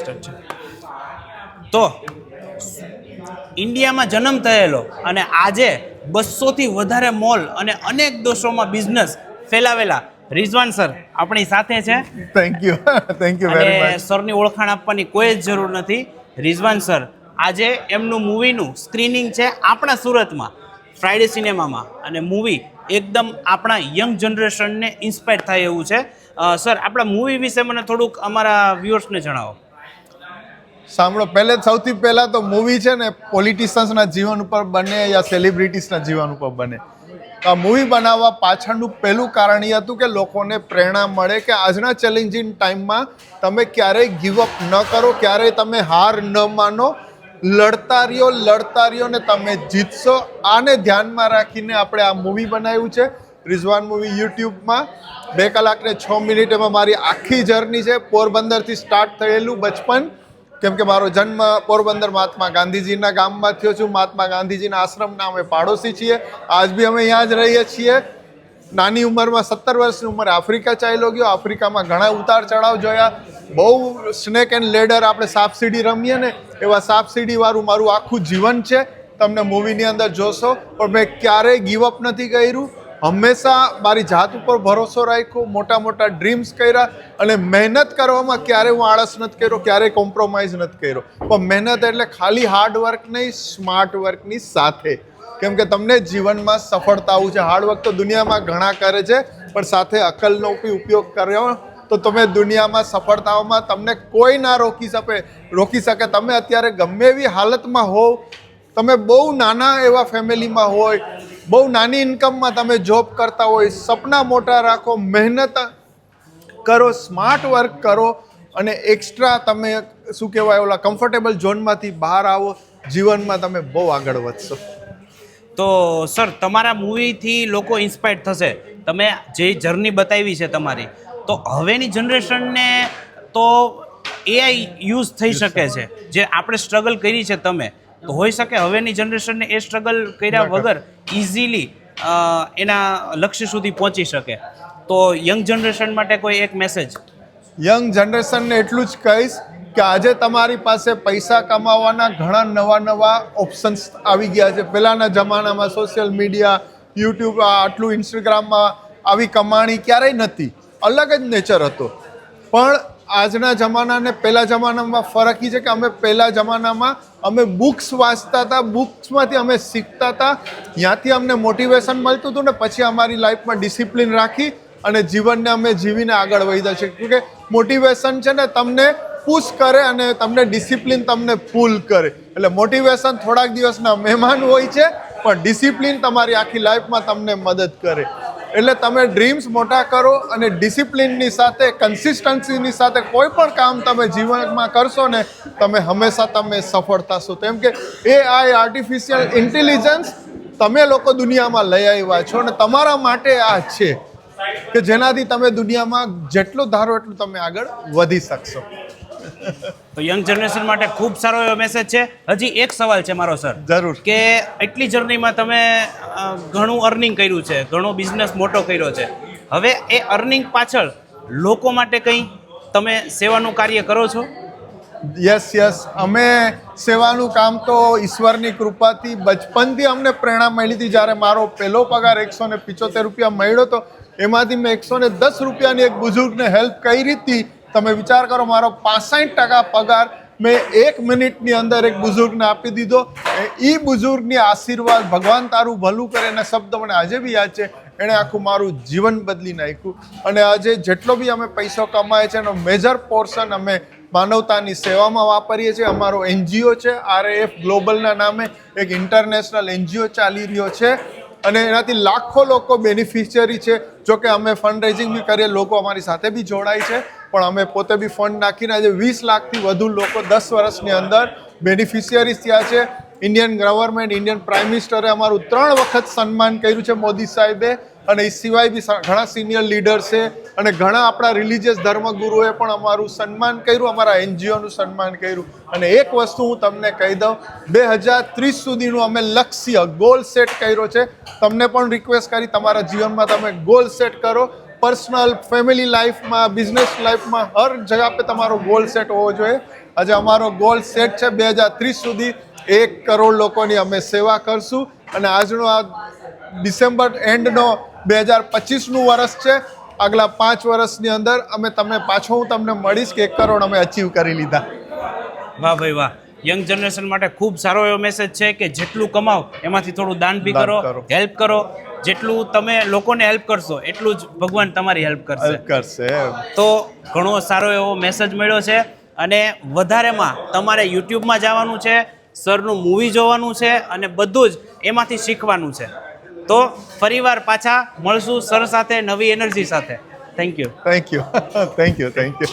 Start છે. તો ઇન્ડિયામાં જન્મ થયેલો અને આજે બસોથી વધારે મોલ અને અનેક દેશોમાં બિઝનેસ ફેલાવેલા રિઝવાન સર આપણી સાથે છે. Thank you thank you very much સરની ઓળખાણ આપવાની કોઈ જ જરૂર નથી. રિઝવાન સર આજે એમનું મૂવીનું સ્ક્રીનિંગ છે આપણા સુરતમાં ફ્રાઈડે સિનેમામાં અને મૂવી એકદમ આપણા યંગ જનરેશનને ઇન્સ્પાયર થાય એવું છે. સર આપણા મૂવી વિશે મને થોડુંક અમારા વ્યુઅર્સને જણાવો. સાંભળો, પહેલે સૌથી પહેલાં તો મૂવી છે ને પોલિટિશિયન્સના જીવન ઉપર બને યા સેલિબ્રિટીઝના જીવન ઉપર બને. આ મૂવી બનાવવા પાછળનું પહેલું કારણ એ હતું કે લોકોને પ્રેરણા મળે કે આજના ચેલેન્જિંગ ટાઈમમાં તમે ક્યારેય ગીવઅપ ન કરો, ક્યારેય તમે હાર ન માનો. લડતા રહ્યો લડતા રહ્યો ને તમે જીતશો. આને ધ્યાનમાં રાખીને આપણે આ મૂવી બનાવ્યું છે, રિઝવાન મૂવી યુટ્યુબમાં. બે કલાક ને છ મિનિટ એમાં મારી આખી જર્ની છે. પોરબંદરથી સ્ટાર્ટ થયેલું બચપન. કેમ કે મારો જન્મ પોરબંદર મહાત્મા ગાંધીજીના ગામમાં થયો છું. મહાત્મા ગાંધીજીના આશ્રમના અમે પાડોશી છીએ. આજ બી અમે અહીંયા જ રહીએ છીએ. નાની ઉંમરમાં સત્તર વર્ષની ઉંમરે આફ્રિકા ચાલ્યો ગયો. આફ્રિકામાં ઘણા ઉતાર ચઢાવ જોયા. બહુ સ્નેક એન્ડ લેડર આપણે સાપ સીડી રમીએ ને એવા સાપ સીડી મારું આખું જીવન છે. તમને મૂવીની અંદર જોશો. પણ મેં ક્યારેય ગીવઅપ નથી કર્યું. હંમેશા મારી જાત ઉપર ભરોસો રાખ્યો મોટા મોટા ડ્રીમ્સ કર્યા અને મહેનત કરવામાં ક્યારેય હું આળસ નથી કર્યો ક્યારેય કોમ્પ્રોમાઇઝ નથી કર્યો. પણ મહેનત એટલે ખાલી હાર્ડ વર્ક નહીં સ્માર્ટ વર્કની સાથે. કેમ કે તમને જીવનમાં સફળતા આવું છે. હાર્ડ વર્ક તો દુનિયામાં ઘણા કરે છે, પણ સાથે અકલનો બી ઉપયોગ કર્યો. તો તમે દુનિયામાં સફળતાઓમાં તમને કોઈ ના રોકી શકે રોકી શકે. તમે અત્યારે ગમે એવી હાલતમાં હોવ, તમે બહુ નાના એવા ફેમિલીમાં હોય બહુ નાની ઇન્કમમાં તમે જોબ કરતા હોય સપના મોટા રાખો મહેનત કરો સ્માર્ટ વર્ક કરો અને એક્સ્ટ્રા તમે શું કહેવાય ઓલા કમ્ફર્ટેબલ ઝોનમાંથી બહાર આવો જીવનમાં તમે બહુ આગળ વધશો. તો સર તમારા મૂવીથી લોકો ઇન્સ્પાયર થશે. તમે જે જર્ની બતાવી છે તમારી તો હવેની જનરેશનને તો એઆઈ યુઝ થઈ શકે છે. જે આપણે સ્ટ્રગલ કરી છે તમે. તો હોઈ શકે હવેની જનરેશનને એ સ્ટ્રગલ કર્યા વગર ઇઝીલી એના લક્ષ્ય સુધી પહોંચી શકે. તો યંગ જનરેશન માટે કોઈ એક મેસેજ યંગ જનરેશનને એટલું જ કહીશ કે આજે તમારી પાસે પૈસા કમાવાના ઘણા નવા નવા ઓપ્શન્સ આવી ગયા છે. પહેલાંના જમાનામાં સોશિયલ મીડિયા યુટ્યુબ આટલું ઇન્સ્ટાગ્રામમાં આવી કમાણી ક્યારેય નથી અલગ જ નેચર હતો. પણ આજના જમાનાને પહેલા જમાનામાં ફરક એ છે કે અમે પહેલા જમાનામાં અમે બુક્સ વાંચતા હતા, બુક્સમાંથી અમે શીખતા હતા. ત્યાંથી અમને મોટિવેશન મળતું હતું ને પછી અમારી લાઈફમાં ડિસિપ્લિન રાખી અને જીવનને અમે જીવીને આગળ વધ્યા છે કે મોટિવેશન છે ને તમને પુશ કરે અને તમને ડિસિપ્લિન તમને ફૂલ કરે. એટલે મોટિવેશન થોડાક દિવસના મહેમાન હોય છે, પણ ડિસિપ્લિન તમારી આખી લાઈફમાં તમને મદદ કરે. એટલે તમે ડ્રીમ્સ મોટા કરો અને ડિસિપ્લિનની સાથે કન્સિસ્ટન્સીની સાથે કોઈ પણ કામ તમે જીવનમાં કરશો ને, તમે હંમેશા તમે સફળ થશો કેમ કે એ આઈ આર્ટિફિશિયલ ઇન્ટેલિજન્સ તમે લોકો દુનિયામાં લઈ આવ્યા છો અને તમારા માટે આ છે કે જેનાથી તમે દુનિયામાં જેટલું ધારો એટલું તમે આગળ વધી શકશો. તો યંગ જનરેશન માટે ખૂબ સારો એવો મેસેજ છે. હજી એક સવાલ છે મારો સર જરૂર. કે એટલી જર્નીમાં તમે ઘણું અર્નિંગ કર્યું છે ઘણો બિઝનેસ મોટો કર્યો છે. હવે એ અર્નિંગ પાછળ લોકો માટે કંઈ તમે સેવાનું કાર્ય કરો છો? યસ યસ અમે સેવાનું કામ તો ઈશ્વરની કૃપાથી બચપનથી અમને પ્રેરણા મળી હતી. જ્યારે મારો પહેલો પગાર એકસો ને પિચોતેર રૂપિયા મળ્યો હતો એમાંથી મેં એકસો ને દસ રૂપિયાની એક બુઝુર્ગને હેલ્પ કરી હતી. તમે વિચાર કરો, મારો પાસઠ ટકા પગાર મેં એક મિનિટની અંદર એક બુઝુર્ગને આપી દીધો. એ બુઝુર્ગની આશીર્વાદ ભગવાન તારું ભલું કરે એના શબ્દ મને આજે બી યાદ છે. એણે આખું મારું જીવન બદલી નાખ્યું. અને આજે જેટલો બી અમે પૈસો કમાય છે એનો મેજર પોર્શન અમે માનવતાની સેવામાં વાપરીએ છીએ. અમારો એનજીઓ છે, આરએએફ ગ્લોબલના નામે એક ઇન્ટરનેશનલ એનજીઓ ચાલી રહ્યો છે. અને એનાથી લાખો લોકો બેનિફિશિયરી છે. જોકે અમે ફંડ રેઝિંગ બી કરીએ, લોકો અમારી સાથે બી જોડાય છે. પણ અમે પોતે બી ફંડ નાખીને આજે વીસ લાખથી વધુ લોકો દસ વર્ષની અંદર બેનિફિશિયરીઝ થયા છે. ઇન્ડિયન ગવર્મેન્ટ ઇન્ડિયન પ્રાઇમ મિનિસ્ટરે અમારું ત્રણ વખત સન્માન કર્યું છે મોદી સાહેબે. અને એ સિવાય બી ઘણા સિનિયર લીડર છે અને ઘણા આપણા રિલિજિયસ ધર્મગુરુએ પણ અમારું સન્માન કર્યું, અમારા એનજીઓનું સન્માન કર્યું. અને એક વસ્તુ હું તમને કહી દઉં, બે હજાર ત્રીસ સુધીનું અમે લક્ષ્ય ગોલ સેટ કર્યો છે. તમને પણ રિક્વેસ્ટ કરી, તમારા જીવનમાં તમે ગોલ સેટ કરો. પર્સનલ ફેમિલી લાઈફમાં, બિઝનેસ લાઈફમાં હર જગા પે તમારો ગોલ સેટ હોવો જોઈએ. આજે અમારો ગોલ સેટ છે બે હજાર ત્રીસ સુધી એક કરોડ લોકોની અમે સેવા કરશું. અને આજનો આ ડિસેમ્બર એન્ડનો બે હજાર પચીસનું વર્ષ છે. આગલા પાંચ વર્ષની અંદર અમે તમને પાછો હું તમને મળીશ કે એક કરોડ અમે અચીવ કરી લીધા. વાહ ભાઈ વાહ. યંગ જનરેશન માટે ખૂબ સારો એવો મેસેજ છે કે જેટલું કમાઓ એમાંથી થોડું દાન બી કરો. હેલ્પ કરો. જેટલું તમે લોકોને હેલ્પ કરશો એટલું જ ભગવાન તમારી હેલ્પ કરશે. કરશે તો ઘણો સારો એવો મેસેજ મળ્યો છે અને વધારેમાં તમારે યુટ્યુબમાં જવાનું છે સરનું મૂવી જોવાનું છે અને બધું જ એમાંથી શીખવાનું છે. તો ફરીવાર પાછા મળશું સર સાથે નવી એનર્જી સાથે. Thank you thank you thank you thank you